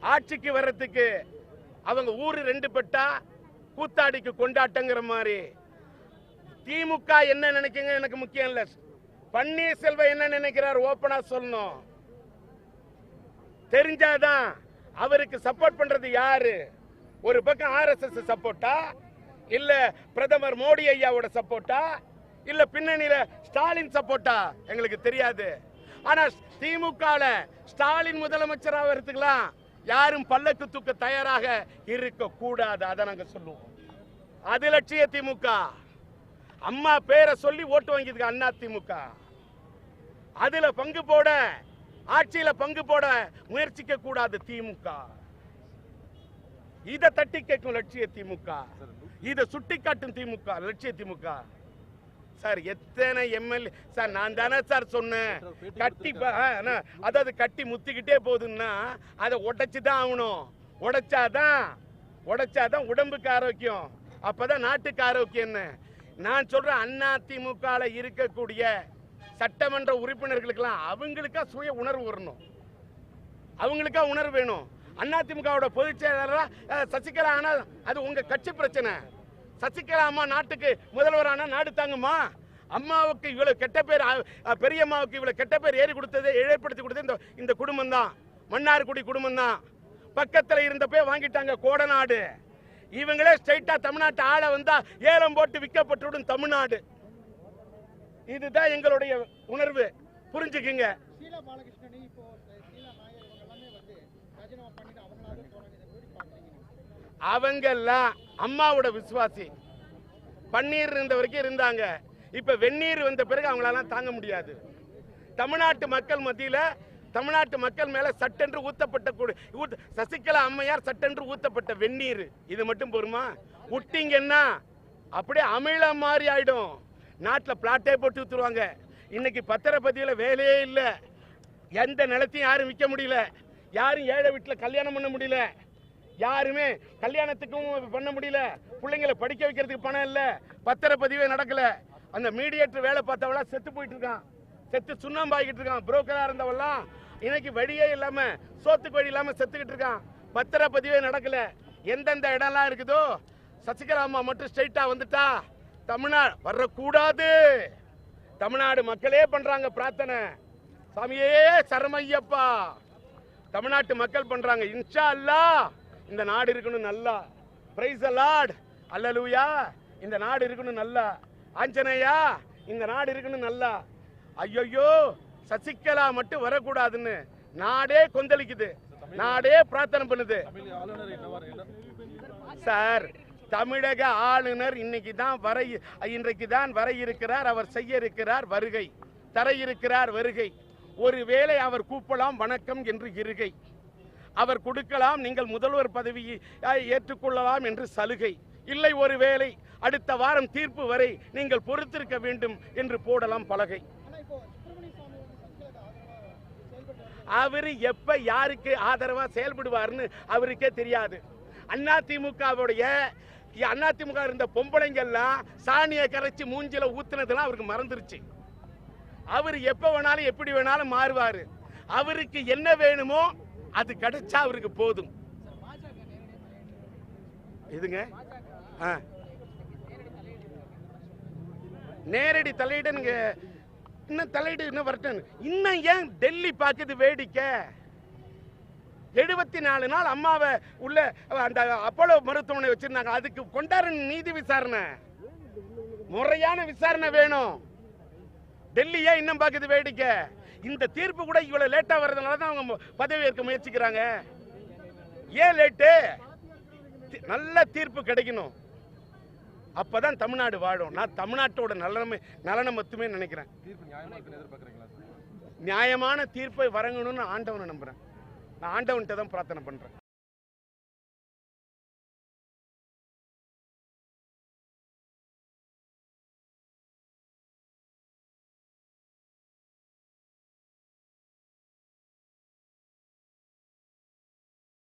ஆட்சிக்கு வர்றதுக்கு அவங்க ஊரு ரெண்டு பெட்டா கூத்தாடிக்கு கொண்டாட்டங்கிற மாதிரி. திமுக என்ன நினைக்குங்க? எனக்கு முக்கியம் இல்ல. பன்னீர்செல்வம் என்ன நினைக்கிறார்? ஓப்பனா சொல்லணும். தெரிஞ்சாதான் அவருக்கு சப்போர்ட் பண்றது யாரு? ஒரு பக்கம் ஆர்எஸ்எஸ் சப்போர்ட்டா இல்ல பிரதமர் மோடி ஐயாவோட சப்போர்ட்டா இல்ல பின்னணியில ஸ்டாலின் சப்போர்ட்டா எங்களுக்கு தெரியாது. ஆனா திமுக ஸ்டாலின் முதலமைச்சர் ஆகிறதுக்கெல்லாம் யாரும் பல்லக்கு தூக்க தயாராக இருக்க கூடாது அதை நாங்க சொல்லுவோம். அது லட்சிய திமுக. அம்மா பேரை சொல்லி ஓட்டு வாங்கியதுக்கு அண்ணா திமுக. அதுல பங்கு போட ஆட்சியில பங்கு போட முயற்சிக்க கூடாது திமுக. இதை தட்டி கேட்கும் லட்சிய திமுக. இதை சுட்டி காட்டும் திமுக லட்சிய திமுக. சார் எத்தனை எம்எல்ஏ சார் நான் தானே சார் சொன்னேன். கட்டி அதாவது கட்டி முத்திக்கிட்டே போகுதுன்னா அதை உடைச்சு தான் ஆகணும். உடைச்சாதான் உடைச்சாதான் உடம்புக்கு ஆரோக்கியம். அப்பதான் நாட்டுக்கு ஆரோக்கியம்னு நான் சொல்றேன் அண்ணா திமுகல இருக்கக்கூடிய சட்டமன்ற உறுப்பினர்களுக்கெல்லாம் அவங்களுக்கா சுய உணர்வு வரணும். அவங்களுக்கா உணர்வு வேணும். அண்ணா திமுகவோட பொதுச் செயலாளரா அஹ், சசிகலா ஆனா அது உங்க கட்சி பிரச்சனை. சசிகலா அம்மா நாட்டுக்கு முதல்வர் ஆனா நாடு தாங்குமா? அம்மாவுக்கு இவ்வளவு கெட்ட பேர் பெரியம்மாவுக்கு இவ்வளவு கெட்ட பேர் ஏறி கொடுத்தது ஏற்படுத்தி கொடுத்தது இந்த இந்த குடும்பம் தான். மன்னார்குடி குடும்பம் தான். பக்கத்துல இருந்தப்பே வாங்கிட்டாங்க கோடநாடு. இவங்களே ஸ்ட்ரைட்டா தமிழ்நாட்டு ஆள வந்தா ஏலம் போட்டு விற்கப்பட்டுவிடும் தமிழ்நாடு. இதுதான் எங்களுடைய உணர்வு. புரிஞ்சுக்குங்க. அவங்கெல்லாம் அம்மாவோட விசுவாசி. பன்னீர் இருந்த வரைக்கும் இருந்தாங்க. இப்ப வெந்நீர் வந்த பிறகு அவங்களாலாம் தாங்க முடியாது. தமிழ்நாட்டு மக்கள் மத்தியில தமிழ்நாட்டு மக்கள் மேல சட்டென்று ஊத்தப்பட்ட கூடு- சசிகலா அம்மையார் சட்டென்று ஊத்தப்பட்ட வெந்நீர். இது மட்டும் போருமா? விட்டீங்கன்னா அப்படியே அமிழம் மாதிரி ஆயிடும். நாட்டில் பிளாட்டே போட்டு ஊத்துருவாங்க. இன்னைக்கு பத்திரப்பதியில வேலையே இல்லை. எந்த நிலத்தையும் யாரும் விற்க முடியல. யாரும் ஏழை வீட்டில் கல்யாணம் பண்ண முடியல. யாருமே கல்யாணத்துக்கும் பண்ண முடியல. பிள்ளைங்களை படிக்க வைக்கிறதுக்கு பணம் இல்லை. பத்திரப்பதிவே நடக்கல. அந்த மீடியேட்டர் வேலை பார்த்தவளா செத்து போயிட்டு இருக்கான். செத்து சுண்ணாம்பாகிட்டு இருக்கான். புரோக்கரா இருந்தவெல்லாம் இன்னைக்கு வழியே இல்லாம சோத்துக்கு வழி இல்லாம செத்துக்கிட்டு இருக்கான். பத்திரப்பதிவே நடக்கல. எந்தெந்த இடம்லாம் இருக்குதோ சசிகலா அம்மா மட்டும் ஸ்ட்ரைட்டா வந்துட்டா தமிழ்நாடு வரக்கூடாது. தமிழ்நாடு மக்களே பண்றாங்க பிரார்த்தனை. சாமியே சரமையப்பா தமிழ்நாட்டு மக்கள் பண்றாங்க. இன்ஷா அல்லாஹ். இந்த நாடு இருக்கணும் நல்லா. பிரைஸ் அலாட் அல்லலூயா இந்த நாடு இருக்கணும் நல்லா. ஆஞ்சநேயா இந்த நாடு இருக்கணும் நல்லா. ஐயோ சசிகலா மட்டும் வரக்கூடாதுன்னு நாடே கொந்தளிக்குது. நாடே பிரார்த்தனை பண்ணுது. சார் தமிழக ஆளுநர் இன்னைக்கு தான் வர இன்றைக்கு தான் வர இருக்கிறார் அவர் செய்ய இருக்கிறார் வருகை. தர இருக்கிறார் வருகை. ஒருவேளை அவர் கூப்பலாம் வணக்கம் என்று இருகை. அவர் கொடுக்கலாம் நீங்கள் முதல்வர் பதவியை ஏற்றுக்கொள்ளலாம் என்று சலுகை. இல்லை ஒருவேளை அடுத்த வாரம் தீர்ப்பு வரை நீங்கள் பொறுத்திருக்க வேண்டும் என்று போடலாம் பலகை. அவர் எப்ப யாருக்கு ஆதரவா செயல்படுவார்னு அவருக்கே தெரியாது. அண்ணா திமுகவுடைய அண்ணா திமுக இருந்த பொம்பளைங்கெல்லாம் சாணியை கரைச்சி மூஞ்சில ஊத்துனதுலாம் அவருக்கு மறந்துருச்சு. அவர் எப்ப வேணாலும் எப்படி வேணாலும் மாறுவார். அவருக்கு என்ன வேணுமோ அது கிடைச்சா அவருக்கு போதும். இதுங்க? ஆ. நேரடி தலையீடுங்க இன்னும் தலையீடு இன்னும் வரட்டும் இன்னும் ஏன் டெல்லி பார்க்குது வேடிக்கை? எழுபத்தி நாலு நாள் அம்மாவை உள்ள அந்த அப்போலோ மருத்துவமனை வச்சிருந்தாங்க. அதுக்கு கொண்டாட நீதி விசாரணை. முறையான விசாரணை வேணும். டெல்லி ஏன் இன்னும் பார்க்குது வேடிக்கை? இந்த தீர்ப்பு கூட இவ்வளவு லேட்டா வர்றதுனால தான் அவங்க பதவி ஏற்க முயற்சிக்கிறாங்க. ஏன் லேட்டு நல்ல தீர்ப்பு கிடைக்கணும். அப்பதான் தமிழ்நாடு வாழும். நான் தமிழ்நாட்டோட நலனமே நலனை மட்டுமே நினைக்கிறேன். நியாயமான தீர்ப்பை வழங்கணும்னு ஆண்டவனை நம்புறேன். நான் ஆண்டவன்கிட்ட தான் பிரார்த்தனை பண்றேன்.